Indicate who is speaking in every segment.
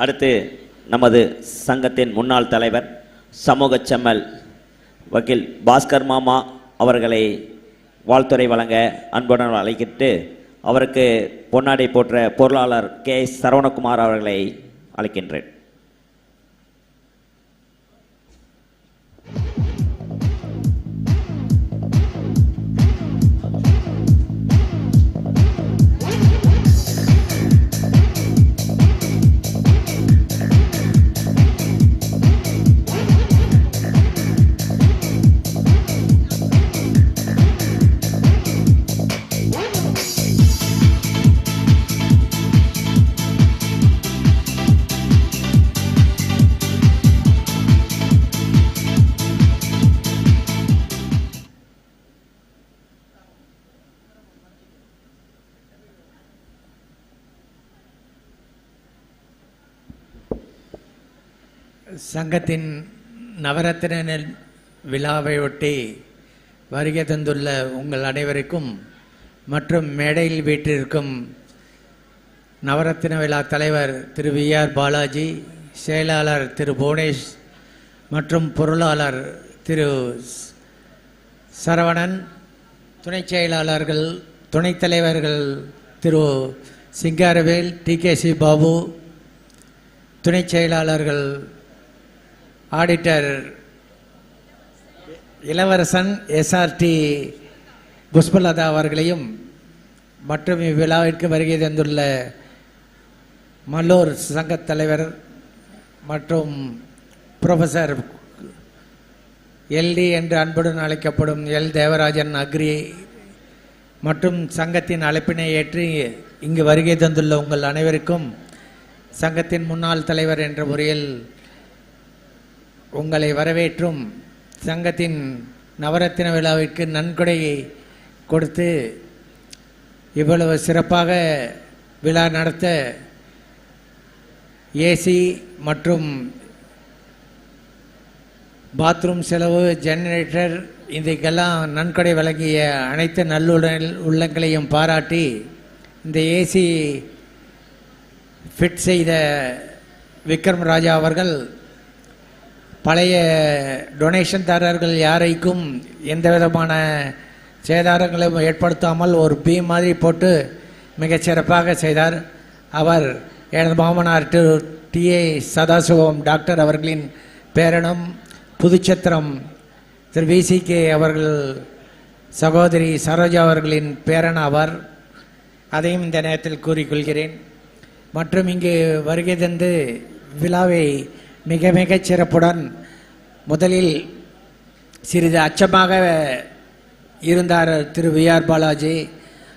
Speaker 1: அடுத்து நமது சங்கத்தின் முன்னாள் தலைவர் சமூக செம்மல் வக்கீல் பாஸ்கர் மாமா அவர்களை வாழ்த்துரை வழங்க அன்புடன் அழைக்கிட்டு அவருக்கு பொன்னாடை போற்ற பொருளாளர் கே எஸ். சரவணகுமார் அவர்களை அழைக்கின்றேன்
Speaker 2: சங்கத்தின் நவரத்தின விழாவையொட்டி வருகை தந்துள்ள உங்கள் அனைவருக்கும் மற்றும் மேடையில் வீற்றிருக்கும் நவரத்தின விழா தலைவர் திரு வி ஆர் பாலாஜி செயலாளர் திரு புவனேஷ் மற்றும் பொருளாளர் திரு சரவணன் துணைச் செயலாளர்கள் துணைத் தலைவர்கள் திரு Singaravel T K C Babu துணைச் செயலாளர்கள் ஆடிட்டர் இளவரசன் எஸ்ஆர்டி புஷ்பலதா அவர்களையும் மற்றும் இவ்விழாவிற்கு வருகை தந்துள்ள மல்லூர் சங்கத் தலைவர் மற்றும் ப்ரொஃபஸர் எல்டி என்று அன்புடன் அழைக்கப்படும் எல் தேவராஜன் அக்ரி மற்றும் சங்கத்தின் அழைப்பினை ஏற்று இங்கு வருகை தந்துள்ள உங்கள் அனைவருக்கும் சங்கத்தின் முன்னாள் தலைவர் என்ற முறையில் உங்களை வரவேற்றும் சங்கத்தின் நவரத்தின விழாவிற்கு நன்கொடை கொடுத்து இவ்வளவு சிறப்பாக விழா நடத்த ஏசி மற்றும் பாத்ரூம் செலவு ஜெனரேட்டர் இதுக்கெல்லாம் நன்கொடை வழங்கிய அனைத்து நல்லுடல் உள்ளங்களையும் பாராட்டி இந்த ஏசி ஃபிட் செய்த விக்ரம் ராஜா அவர்கள் பழைய டொனேஷன்தாரர்கள் யாரைக்கும் எந்த விதமான சேதாரங்களும் ஏற்படுத்தாமல் ஒரு பீ மாதிரி போட்டு மிகச்சிறப்பாக செய்தார். அவர் எனது மாமனார் டி டிஏ சதாசிவம் டாக்டர் அவர்களின் பேரனும் புதுச்சத்திரம் திரு. விசிகே அவர்கள் சகோதரி சரோஜா அவர்களின் பேரன் அவர் அதையும் இந்த நேரத்தில் கூறிக்கொள்கிறேன் மற்றும் இங்கு வருகை தந்து விழாவை மிக மிகச் சிறப்புடன் முதலில் சிறிது அச்சமாக இருந்தார் திரு வி ஆர் பாலாஜி.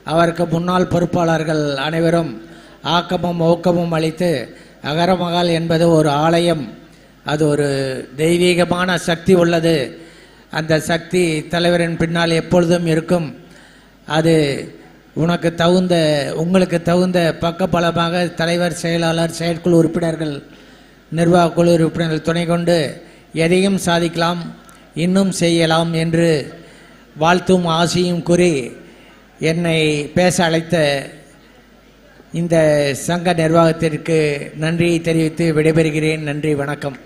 Speaker 2: அவருக்கு முன்னாள் பொறுப்பாளர்கள் அனைவரும் ஆக்கமும் ஊக்கமும் அளித்து அகரமகால் என்பது ஒரு ஆலயம் அது ஒரு தெய்வீகமான சக்தி உள்ளது. அந்த சக்தி தலைவரின் பின்னால் எப்பொழுதும் இருக்கும். அது உனக்கு தகுந்த உங்களுக்கு தகுந்த பக்கபலமாக தலைவர் செயலாளர் செயற்குழு உறுப்பினர்கள் நிர்வாக குழு உறுப்பினர்கள் துணை கொண்டு எதையும் சாதிக்கலாம் இன்னும் செய்யலாம் என்று வாழ்த்தும் ஆசையும் கூறி என்னை பேச அழைத்த இந்த சங்க நிர்வாகத்திற்கு நன்றியை தெரிவித்து விடைபெறுகிறேன். நன்றி வணக்கம்.